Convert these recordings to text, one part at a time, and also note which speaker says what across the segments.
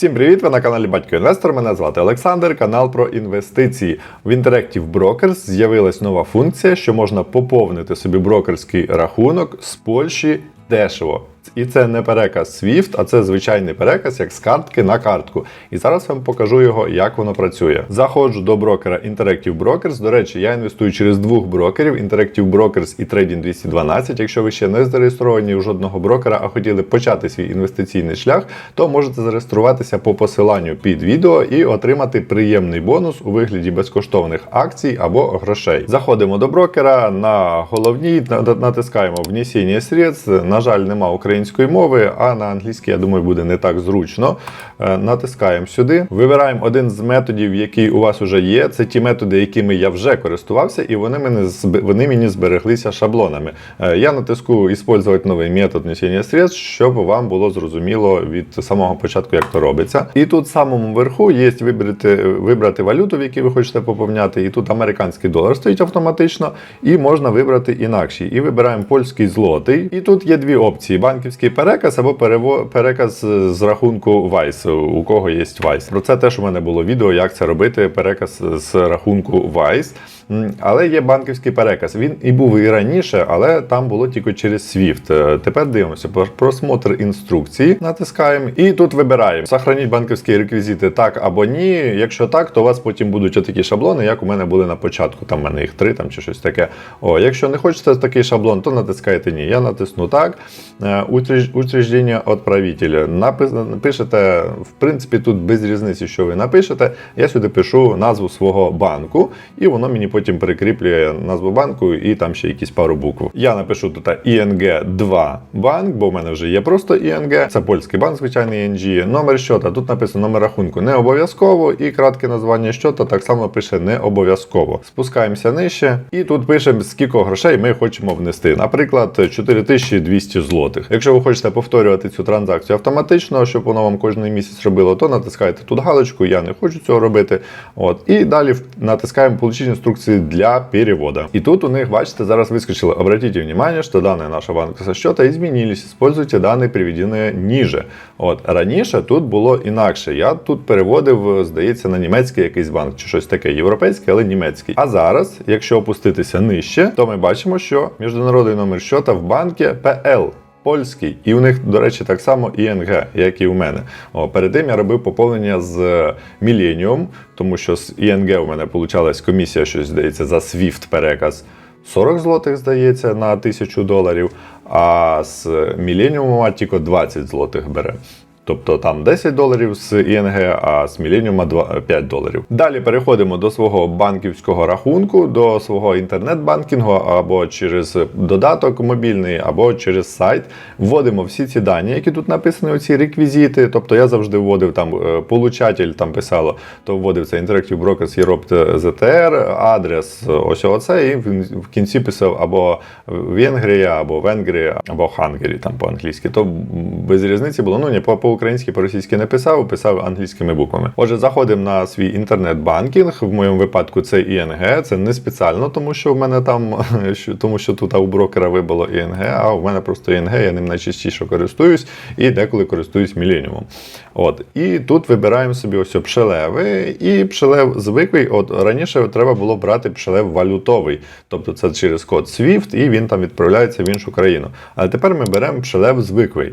Speaker 1: Всім привіт! Ви на каналі Батько Інвестор. Мене звати Олександр, канал про інвестиції. В Interactive Brokers з'явилась нова функція, що можна поповнити собі брокерський рахунок з Польщі дешево. І це не переказ SWIFT, а це звичайний переказ як з картки на картку. І зараз вам покажу його, як воно працює. Заходжу до брокера Interactive Brokers. До речі, я інвестую через двох брокерів: Interactive Brokers і Trading 212. Якщо ви ще не зареєстровані у жодного брокера, а хотіли почати свій інвестиційний шлях, то можете зареєструватися по посиланню під відео і отримати приємний бонус у вигляді безкоштовних акцій або грошей. Заходимо до брокера на головній, на- натискаємо внесення средств. На жаль, нема української мови, а на англійській, я думаю, буде не так зручно. Е, Натискаємо сюди. Вибираємо один з методів, який у вас вже є. Це ті методи, якими я вже користувався, і вони, мене, зб- вони мені збереглися шаблонами. Е, Я натиску «Использовать новий метод внесення средств, щоб вам було зрозуміло від самого початку, як то робиться. І тут в самому верху є вибрати, вибрати валюту, в якій ви хочете поповняти. І тут американський долар стоїть автоматично, і можна вибрати інакший. І вибираємо польський злотий. І тут є дві опції: банківський переказ або переказ з рахунку Vice, у кого є Vice. Про це теж у мене було відео, як це робити, переказ з рахунку Vice. Але є банківський переказ. Він і був і раніше, але там було тільки через SWIFT. Е, Тепер дивимося про- просмотр інструкції. Натискаємо і тут вибираємо. Сохраніть банківські реквізити так або ні. Якщо так, то у вас потім будуть отакі шаблони, як у мене були на початку. Там в мене їх три там чи щось таке. О, якщо не хочете такий шаблон, то натискаєте ні. Я натисну так. Е, відправителя. Напис- Напишете, в принципі, тут без різниці, що ви напишете. Я сюди пишу назву свого банку, і воно мені потім прикріплює назву банку і там ще якісь пару букв. Я напишу тут ing 2 банк, бо в мене вже є просто ING. Це польський банк, звичайний ING. Номер щота. Тут написано номер рахунку не обов'язково, і кратке названня щота так само пише не обов'язково. Спускаємося нижче, і тут пишемо, скільки грошей ми хочемо внести. Наприклад, 4200 злотих. Якщо ви хочете повторювати цю транзакцію автоматично, щоб воно вам кожен місяць робило, то натискаєте тут галочку, я не хочу цього робити. От і далі натискаємо получить інструкції для перевода. І тут у них, бачите, зараз вискочило. Обратите внимание, що дані нашого банку счета изменились. Используйте дані приведені ніже. От раніше тут було інакше. Я тут переводив, здається, на німецький якийсь банк чи щось таке, європейський, але німецький. А зараз, якщо опуститися нижче, то ми бачимо, що міжнародний номер щота в банку ПЛ. Польський, і у них, до речі, так само ІНГ, як і у мене. О, перед тим я робив поповнення з Millennium, тому що з ІНГ у мене получалась комісія, щось здається, за SWIFT переказ 40 злотих, здається, на 1000 доларів, а з Millennium тільки 20 злотих бере. Тобто там 10 доларів з ІНГ, а з Міленіума 5 доларів. Далі переходимо до свого банківського рахунку, до свого інтернет-банкінгу або через додаток мобільний, або через сайт. Вводимо всі ці дані, які тут написані, оці реквізити. Тобто я завжди вводив там е, получатель, там писало, то вводив це Interactive Brokers Europe ZTR, адрес, ось оце, і в кінці писав або Венгрія, або Венгрія, або Хангері там по-англійськи. То без різниці було. Ну ні, по- по-українськи, по-російськи не писав, писав англійськими буквами. Отже, заходимо на свій інтернет-банкінг. В моєму випадку це ІНГ. Це не спеціально, тому що в мене там, тому що тут у брокера вибило ІНГ, а в мене просто ІНГ, я ним найчастіше користуюсь і деколи користуюсь міленіумом. От. І тут вибираємо собі ось пшелеви, і пшелев звиклий. От раніше треба було брати пшелев валютовий, тобто це через код SWIFT, і він там відправляється в іншу країну. Але тепер ми беремо пшелев звиклий.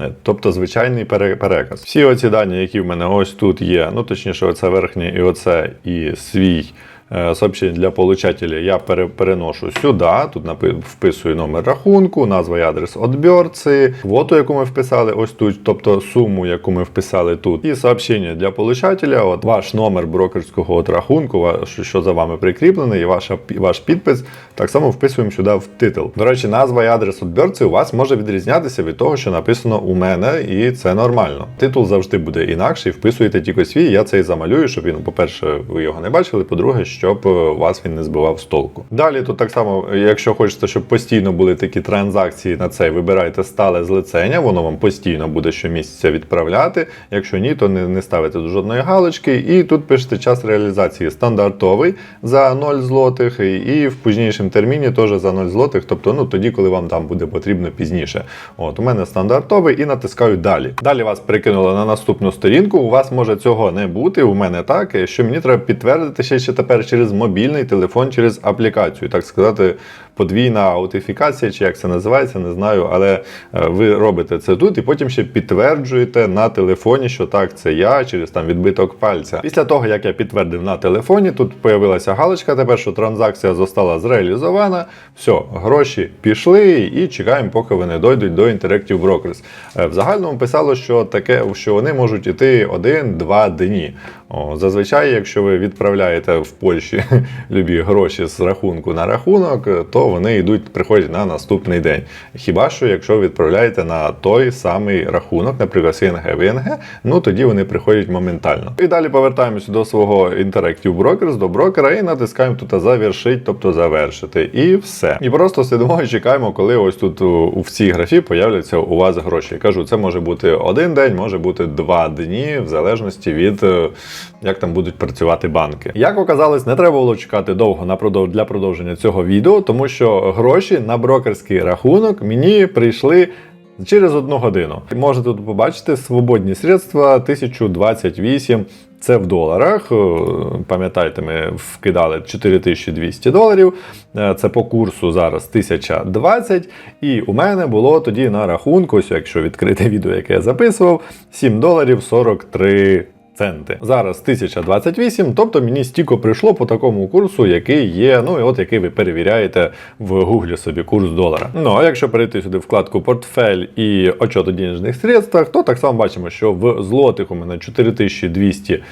Speaker 1: Е, Тобто звичайний пере- переказ. Всі оці дані, які в мене ось тут є, ну точніше, оце верхнє і оце, і свій е, сообщення для получателя я пере- переношу сюди. Тут вписую номер рахунку, назва і адрес відбірці, квоту, яку ми вписали ось тут, тобто суму, яку ми вписали тут, і сообщення для получателя. От ваш номер брокерського от рахунку, що за вами прикріплений, і ваша, ваш підпис. Так само вписуємо сюди в титул. До речі, назва і адрес відбірці у вас може відрізнятися від того, що написано у мене, і це нормально. Титул завжди буде інакший, вписуєте тільки свій. Я цей замалюю, щоб він, по-перше, ви його не бачили. По-друге, щоб щоб е, вас він не збивав з толку. Далі тут так само, якщо хочете, щоб постійно були такі транзакції на цей, вибирайте стале злицення, воно вам постійно буде щомісяця відправляти. Якщо ні, то не, не ставите до жодної галочки. І тут пишете час реалізації стандартовий за 0 злотих, і, в пізнішому терміні теж за 0 злотих, тобто ну тоді, коли вам там буде потрібно пізніше. От у мене стандартовий і натискаю далі. Далі вас перекинуло на наступну сторінку. У вас може цього не бути. У мене так, що мені треба підтвердити ще, ще тепер через мобільний телефон, через аплікацію, так сказати, подвійна аутифікація, чи як це називається, не знаю. Але е, ви робите це тут і потім ще підтверджуєте на телефоні, що так, це я через там відбиток пальця. Після того, як я підтвердив на телефоні, тут появилася галочка, тепер що транзакція zostaла зреалізована. Все, гроші пішли і чекаємо, поки вони дойдуть до Interactive Brokers. Е, В загальному писало, що таке, що вони можуть іти один-два дні. О, зазвичай, якщо ви відправляєте в Польщі любі гроші з рахунку на рахунок, то вони йдуть, приходять на наступний день. Хіба що, якщо відправляєте на той самий рахунок, наприклад, СНГ ВНГ, ну тоді вони приходять моментально. І далі повертаємося до свого Interactive Brokers, до брокера, і натискаємо тут завершить, тобто завершити. І все. І просто сидимо і чекаємо, коли ось тут у, цій графі появляться у вас гроші. Кажу, це може бути один день, може бути два дні, в залежності від е, як там будуть працювати банки. Як оказалось, не треба було чекати довго на для продовження цього відео, тому що гроші на брокерський рахунок мені прийшли. Через одну годину можете тут побачити свободні средства 1028. Це в доларах. Е, Пам'ятаєте, ми вкидали 4200 доларів. Е, Це по курсу зараз 1020. І у мене було тоді на рахунку, якщо відкрити відео, яке я записував, 7 доларів 43 центи. Зараз 1028, тобто мені стільки прийшло по такому курсу, який є, ну і от який ви перевіряєте в гуглі собі курс долара. Ну а якщо перейти сюди вкладку портфель і отчет у денежних средствах, то так само бачимо, що в злотих у мене 4200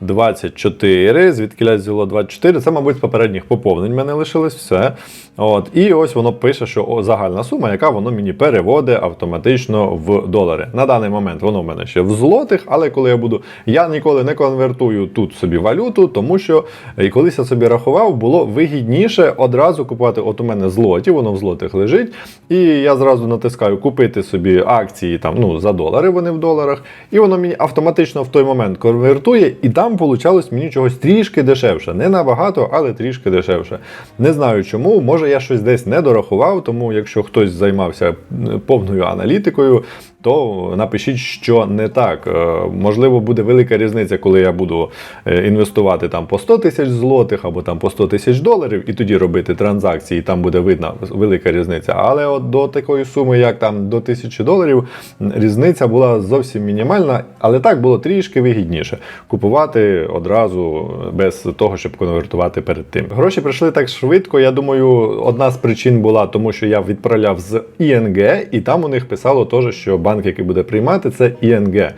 Speaker 1: 24, звідки взяло 24. Це, мабуть, з попередніх поповнень мене лишилось все. От. І ось воно пише, що о, загальна сума, яка воно мені переводить автоматично в долари. На даний момент воно в мене ще в злотих, але коли я буду. Я ніколи не конвертую тут собі валюту, тому що і колись я собі рахував, було вигідніше одразу купувати. От у мене злоті, воно в злотих лежить. І я зразу натискаю купити собі акції там, ну, за долари, вони в доларах. І воно мені автоматично в той момент конвертує, і там получалось мені чогось трішки дешевше. Не набагато, але трішки дешевше. Не знаю чому. Може я щось десь не дорахував, тому якщо хтось займався повною аналітикою, то напишіть, що не так. Е, Можливо, буде велика різниця, коли я буду е, інвестувати там по 100 тисяч злотих або там по 100 тисяч доларів, і тоді робити транзакції, і там буде видна велика різниця. Але от до такої суми, як там до 1000 доларів, різниця була зовсім мінімальна, але так було трішки вигідніше купувати одразу без того, щоб конвертувати перед тим. Гроші прийшли так швидко. Я думаю, одна з причин була, тому що я відправляв з ІНГ, і там у них писало теж, що банк, який буде приймати, це ІНГ. Е,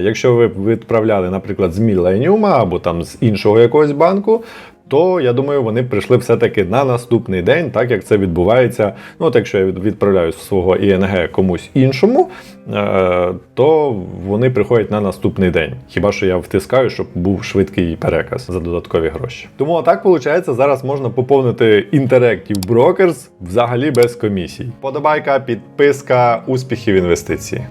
Speaker 1: якщо ви відправляли, наприклад, з Міленіума або там з іншого якогось банку. То я думаю, вони прийшли все-таки на наступний день, так як це відбувається. Ну, от якщо я відправляю свого ІНГ комусь іншому, е, то вони приходять на наступний день. Хіба що я втискаю, щоб був швидкий переказ за додаткові гроші. Тому так виходить, зараз можна поповнити Interactive Brokers взагалі без комісій. Подобайка, підписка, успіхів інвестиції.